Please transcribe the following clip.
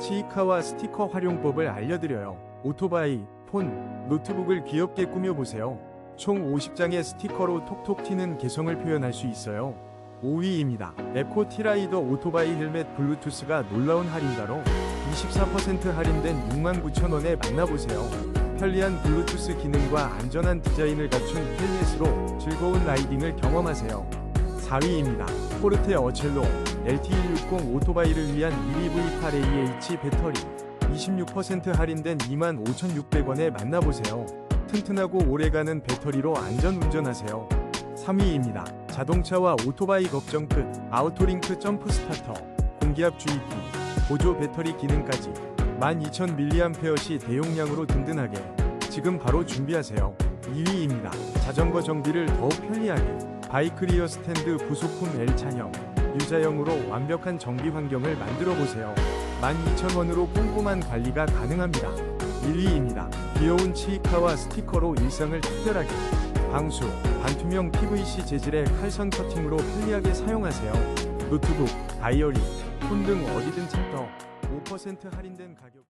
치이카와 스티커 활용법을 알려드려요. 오토바이, 폰, 노트북을 귀엽게 꾸며보세요. 총 50장의 스티커로 톡톡 튀는 개성을 표현할 수 있어요. 5위입니다. 에코 티라이더 오토바이 헬멧 블루투스가 놀라운 할인가로 24% 할인된 69,000원에 만나보세요. 편리한 블루투스 기능과 안전한 디자인을 갖춘 헬멧으로 즐거운 라이딩을 경험하세요. 4위입니다. 포르테 어첼로 LT160 오토바이를 위한 1EV8AH 배터리 26% 할인된 25,600원에 만나보세요. 튼튼하고 오래가는 배터리로 안전 운전하세요. 3위입니다. 자동차와 오토바이 걱정 끝 아우토링크 점프 스타터 공기압 주입기 보조 배터리 기능까지 12,000mAh 대용량으로 든든하게 지금 바로 준비하세요. 2위입니다. 자전거 정비를 더욱 편리하게 바이크 리어 스탠드 부속품 L 차형 유자형으로 완벽한 정비 환경을 만들어 보세요. 12,000원으로 꼼꼼한 관리가 가능합니다. 1위입니다. 귀여운 치이카와 스티커로 일상을 특별하게 방수, 반투명 PVC 재질의 칼선 커팅으로 편리하게 사용하세요. 노트북, 다이어리, 폰 등 어디든 챕터 5% 할인된 가격